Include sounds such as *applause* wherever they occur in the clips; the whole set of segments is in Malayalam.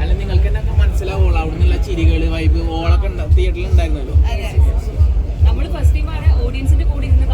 അല്ല നിങ്ങൾക്ക് എന്നൊക്കെ മനസ്സിലാവുള്ളൂ. അവിടെ നിന്നുള്ള ചിരികൾ വൈബ് ഓളൊക്കെ തിയേറ്ററിൽ ഉണ്ടായിരുന്നല്ലോ. നമ്മൾ ഫസ്റ്റ് ടൈമാണ് ഓഡിയൻസിന്റെ കൂടെ ഇരുന്ന്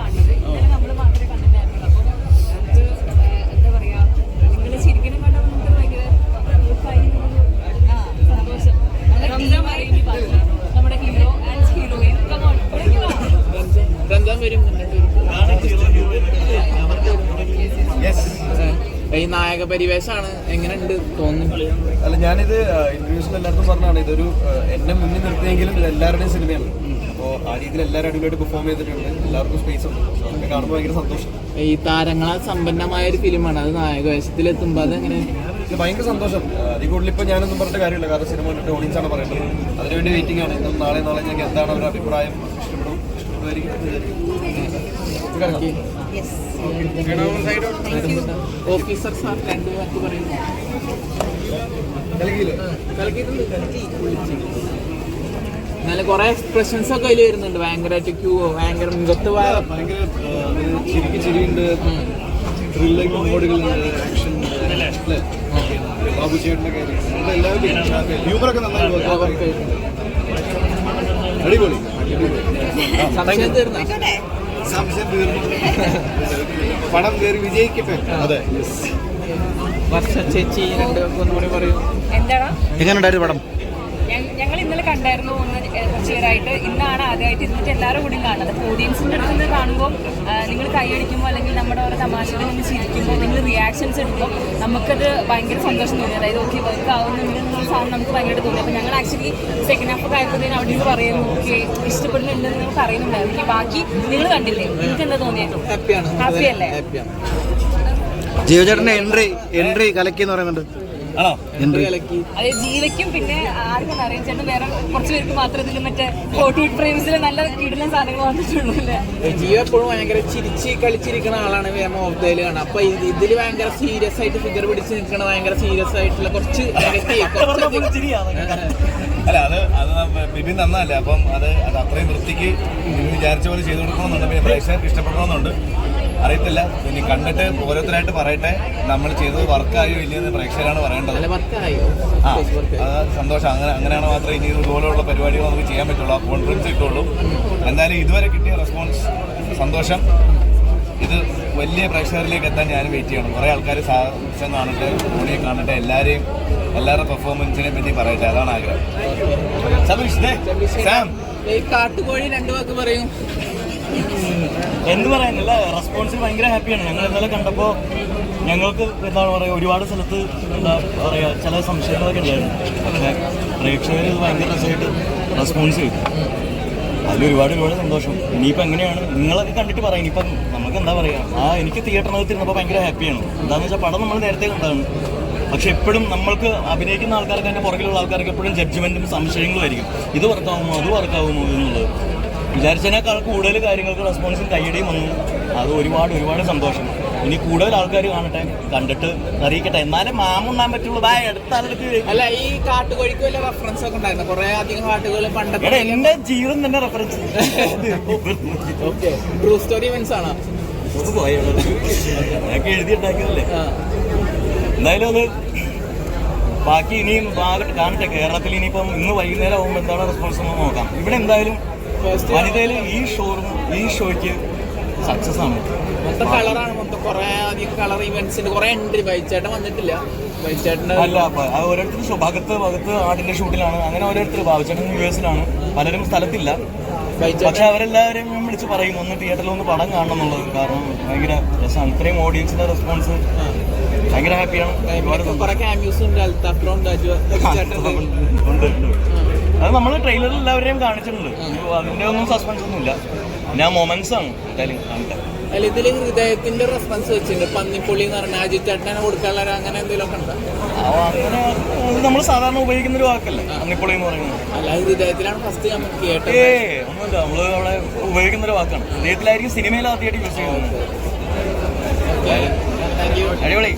ഈ നായക പരിവേഷമാണ് എങ്ങനെയുണ്ട് തോന്നുന്നു? അല്ല ഞാനിത് ഇന്റർവ്യൂസിൽ എല്ലാവർക്കും പറഞ്ഞാണ് ഇതൊരു എന്നെ മുന്നിൽ നിർത്തിയെങ്കിലും ഇത് എല്ലാവരുടെയും സിനിമയാണ്. അപ്പോൾ ആ രീതിയിൽ എല്ലാവരും അടിപൊളിയായിട്ട് പെർഫോം ചെയ്തിട്ടുണ്ട്. എല്ലാവർക്കും സ്പേസ് ഉണ്ട്. അതൊക്കെ കാണുമ്പോൾ ഭയങ്കര സന്തോഷം. ഈ താരങ്ങളാൽ സമ്പന്നമായ ഒരു ഫിലിമാണ്. അത് നായക വേഷത്തിലെത്തുമ്പോൾ അതെങ്ങനെ? എങ്ങനെ ഭയങ്കര സന്തോഷം. അതിൽ കൂടുതൽ ഇപ്പോൾ ഞാനൊന്നും പറഞ്ഞിട്ട് കാര്യമില്ല. കാരണം സിനിമ കണ്ടിട്ട് ഓഡിയൻസ് ആണ് പറയുന്നത് അതിനുവേണ്ടി വെയിറ്റിംഗ് ആണ്. ഇന്നും നാളെ നാളെ ഞങ്ങൾക്ക് എന്താണ് അവരുടെ അഭിപ്രായം? ഇഷ്ടപ്പെടും. ഇഷ്ടപ്പെടുമായിരിക്കും. ഓഫീസർ സാർ രണ്ടു വാക്ക് പറയുന്നു നൽകിയില്ലേ? കലക്കിയിട്ടുണ്ട് കലക്കി. വിളിച്ച് നല്ല കുറെ എക്സ്പ്രഷൻസ് ഒക്കെ അതിൽ വരുന്നുണ്ട്. ഭയങ്കരമായിട്ട് ക്യൂവോ ഭയങ്കര മുഖത്ത് ചിരിക്ക് ചിരിയുണ്ട്. ത്രില്ലിംഗ് കോമഡികളുണ്ട് ആക്ഷൻ ബാബു ചേട്ടന്റെ കാര്യം. നമ്മുടെ എല്ലാവരും ഹ്യൂമറൊക്കെ നന്നായി അടിപൊളി. സംശയം തീർന്ന? സംശയം തീർന്നു. പണം കയറി വിജയിക്കട്ടെ? അതെ. വർഷ ചേച്ചി രണ്ട് ഒന്നുകൂടി പറയൂ. എന്താണ് എങ്ങനെയുണ്ടായിരുന്നു പടം? ഞങ്ങൾ ഇന്നലെ കണ്ടായിരുന്നു ഒന്ന് കുറച്ച് ഇന്നാണ് ആദ്യമായിട്ട് ഇരുന്നിട്ട് എല്ലാവരും കൂടിയും കാണുന്നത്. ഓഡിയൻസിന്റെ അടുത്ത് നിന്ന് കാണുമ്പോൾ നിങ്ങൾ കൈയടിക്കുമ്പോൾ അല്ലെങ്കിൽ നമ്മുടെ ഓരോ തമാശകൾ ഒന്ന് ചിരിക്കുമ്പോൾ നിങ്ങൾ റിയാക്ഷൻസ് എടുക്കുമ്പോൾ നമുക്കത് ഭയങ്കര സന്തോഷം തോന്നി. അതായത് ഓക്കെ വർക്ക് ആവുന്നുണ്ട് എന്നുള്ള സാധനം നമുക്ക് ഭയങ്കരമായിട്ട് തോന്നി. അപ്പോൾ ഞങ്ങൾ ആക്ച്വലി സെക്കൻഡ് ഹാഫ് ഒക്കെ ആയപ്പോഴത്തേനും അവിടെ നിന്ന് പറയുന്നു ഓക്കെ ഇഷ്ടപ്പെടുന്നുണ്ടെന്ന് നമുക്ക് അറിയുന്നുണ്ടായിരുന്നു. ബാക്കി നിങ്ങൾ കണ്ടില്ലേ? നിങ്ങൾക്ക് എന്താ തോന്നിയത് ഹാപ്പിയാണ് ഹാപ്പിയല്ലേ? ഹാപ്പിയാണ് എൻട്രി എൻട്രി കലക്കി എന്ന് പറയുന്നുണ്ട്. ആണോ? അത് ജീവയ്ക്കും പിന്നെ ആർക്കും അറിയാം. ചേട്ടൻ വേറെ കുറച്ച് പേർക്ക് മാത്രമേ ഇതിൽ മറ്റേ ഫോട്ടോ ഫ്രെയിംസിൽ നല്ല കിടുന്ന സാധനങ്ങൾ വന്നിട്ടുള്ളൂ അല്ലേ? ജിയോ എപ്പോഴും ഭയങ്കര ചിരിച്ച് കളിച്ചിരിക്കുന്ന ആളാണ് വേമ ഓഫ് ദയിൽ കാണാം അപ്പൊ ഇതിൽ ഇതിൽ ഭയങ്കര സീരിയസ് ആയിട്ട് ഫിഗർ പിടിച്ച് നിൽക്കണ ഭയങ്കര സീരിയസ് ആയിട്ടുള്ള കുറച്ച് *laughs* അല്ല അത് അത് ബിബിൻ നന്നല്ലേ അപ്പം അത് അത് അത്രയും വൃത്തിക്ക് വിചാരിച്ച പോലെ ചെയ്തു കൊടുക്കണമെന്നുണ്ട്. പിന്നെ പ്രേക്ഷകർക്ക് ഇഷ്ടപ്പെടണമെന്നുണ്ട്. അറിയത്തില്ല. ഇനി കണ്ടിട്ട് ഓരോരുത്തരായിട്ട് പറയട്ടെ. നമ്മൾ ചെയ്തത് വർക്കായോ ഇല്ലയെന്ന് പ്രേക്ഷകരാണ് പറയേണ്ടത്. ആ അത് സന്തോഷം. അങ്ങനെ അങ്ങനെയാണ് മാത്രമേ ഇനി ഇതുപോലെയുള്ള പരിപാടികൾ നമുക്ക് ചെയ്യാൻ പറ്റുള്ളൂ. ആ കോൺഫിഡൻസ് കിട്ടുള്ളൂ എന്തായാലും ഇതുവരെ കിട്ടിയ റെസ്പോൺസ് സന്തോഷം. ഇത് വലിയ പ്രേക്ഷകരിലേക്ക് എത്താൻ ഞാൻ വെയിറ്റ് ചെയ്യണം. കുറേ ആൾക്കാർ സാക്ഷ്യം കാണട്ടെ ധോണിയെ കാണട്ടെ എല്ലാവരെയും എല്ലാവരുടെ പെർഫോമൻസിനെ പറ്റി പറയട്ടെ. അതാണ് ആഗ്രഹം. സബീഷ് ദേ, സാം. ഈ കാട്ടുകോഴി രണ്ടു വാക്ക് പറയും. എന്ത് പറയാനില്ല റെസ്പോൺസിൽ ഭയങ്കര ഹാപ്പിയാണ് ഞങ്ങൾ ഇന്നലെ കണ്ടപ്പോൾ ഞങ്ങൾക്ക് എന്താണ് പറയുക ഒരുപാട് സ്ഥലത്ത് എന്താ പറയുക ചില സംശയങ്ങളൊക്കെ ഉണ്ടായിരുന്നു. പ്രേക്ഷകർ ഇത് ഭയങ്കര രസമായിട്ട് റെസ്പോൺസ് ചെയ്തു. അതിൽ ഒരുപാട് ഒരുപാട് സന്തോഷം. ഇനിയിപ്പോൾ എങ്ങനെയാണ്? നിങ്ങളൊക്കെ കണ്ടിട്ട് പറയാം. ഇനിയിപ്പം നമുക്ക് എന്താ പറയുക ആ എനിക്ക് തിയേറ്ററിനകത്ത് ഇരുന്നപ്പോൾ ഭയങ്കര ഹാപ്പിയാണ് എന്താണെന്ന് വെച്ചാൽ പടം നമ്മൾ നേരത്തെ കണ്ടതാണ്. പക്ഷെ എപ്പോഴും നമ്മൾക്ക് അഭിനയിക്കുന്ന ആൾക്കാർക്ക് അതിന്റെ പുറകിലുള്ള ആൾക്കാർക്ക് എപ്പോഴും ജഡ്ജ്മെന്റും സംശയങ്ങളും ആയിരിക്കും. ഇത് വർക്കാവുമോ അത് വർക്കാവുമോ എന്നുള്ളത്. വിചാരിച്ചതിനേക്കാൾ കൂടുതൽ കാര്യങ്ങൾക്ക് റെസ്പോൺസും കൈയടിയും വന്നു. അത് ഒരുപാട് ഒരുപാട് സന്തോഷം. ഇനി കൂടുതൽ ആൾക്കാർ കാണട്ടെ കണ്ടിട്ട് അറിയിക്കട്ടെ. എന്നാലും മാമുണ്ണാൻ പറ്റുള്ളൂ. അടുത്ത ആളുകൾക്ക് അല്ല ഈ കാട്ടുകോഴിക്ക് വല്ല റെഫറൻസ് ഒക്കെ ഉണ്ടായിരുന്നു? കുറെ അധികം കാട്ടുകൾ പണ്ടത്തെ എന്റെ ജീവിതം തന്നെ റെഫറൻസ് ട്രൂ സ്റ്റോറി ആണോ? എഴുതിയിട്ടുണ്ടാക്കിയതല്ലേ. എന്തായാലും അത് ബാക്കി ഇനിയും കാണട്ടെ. കേരളത്തിൽ ഇനിയിപ്പം ഇന്ന് വൈകുന്നേരം ആകുമ്പോൾ എന്താണ് റെസ്പോൺസ് നോക്കാം. ഇവിടെ എന്തായാലും വനിതയിൽ ഈ ഷോറും ഈ ഷോയ്ക്ക് സക്സസ് ആണ്. മൊത്തം കളറാണ് മൊത്തം കുറെ അധികം കളർ ഇവന്റ്സ് ഉണ്ട്. കുറെ ഉണ്ട്. ബൈച്ചേട്ടൻ വന്നിട്ടില്ല. ബൈച്ചേട്ടന്റെ അല്ല ഓരോരുത്തർ ഭാഗത്ത് ഭാഗത്ത് ആടിന്റെ ഷൂട്ടിലാണ് അങ്ങനെ ഓരോരുത്തർ ഭാവിച്ചേട്ടൻ യു എസിലാണ് പലരും സ്ഥലത്തില്ല. പക്ഷെ അവരെല്ലാവരും വിളിച്ച് പറയും ഒന്ന് തിയേറ്ററിൽ ഒന്ന് പടം കാണണം എന്നുള്ളത്. കാരണം ഭയങ്കര രസമാണ്. ഇത്രയും ഓഡിയൻസിന്റെ റെസ്പോൺസ് ഭയങ്കര ഹാപ്പിയാണ് ഒരുപാട് ഉണ്ട്. *laughs* അത് നമ്മൾ ട്രെയിലറിൽ എല്ലാവരെയും കാണിച്ചിട്ടുണ്ട്. അതിന്റെ ഒന്നും സസ്പെൻസ് ഒന്നും ഇല്ല ഞാൻ മൊമെന്റ്സ് ആണ് എന്തായാലും കാണിക്കാം അല്ല ഹൃദയത്തിന്റെ റെസ്പോൺസ് വെച്ചിട്ടുണ്ട്. പന്നിപ്പുള്ളി എന്ന് പറഞ്ഞാൽ അജിത് ചേട്ടനെ കൊടുക്കാനുള്ള അങ്ങനെ എന്തെങ്കിലും ഒക്കെ ഉണ്ടോ അങ്ങനെ നമ്മൾ സാധാരണ ഉപയോഗിക്കുന്ന ഒരു വാക്കല്ലേ പന്നിപ്പുള്ളി എന്ന് പറയുന്നത്. അല്ല ഹൃദയത്തിലാണ് ഫസ്റ്റ് നമ്മൾ കേട്ടത്. ഏ ഒന്നുമില്ല. അവിടെ ഉപയോഗിക്കുന്ന ഒരു വാക്കാണ്. ഹൃദയത്തിലായിരിക്കും സിനിമയിൽ ആദ്യമായിട്ട് യൂസ് ചെയ്യുന്നത്. അടിപൊളി.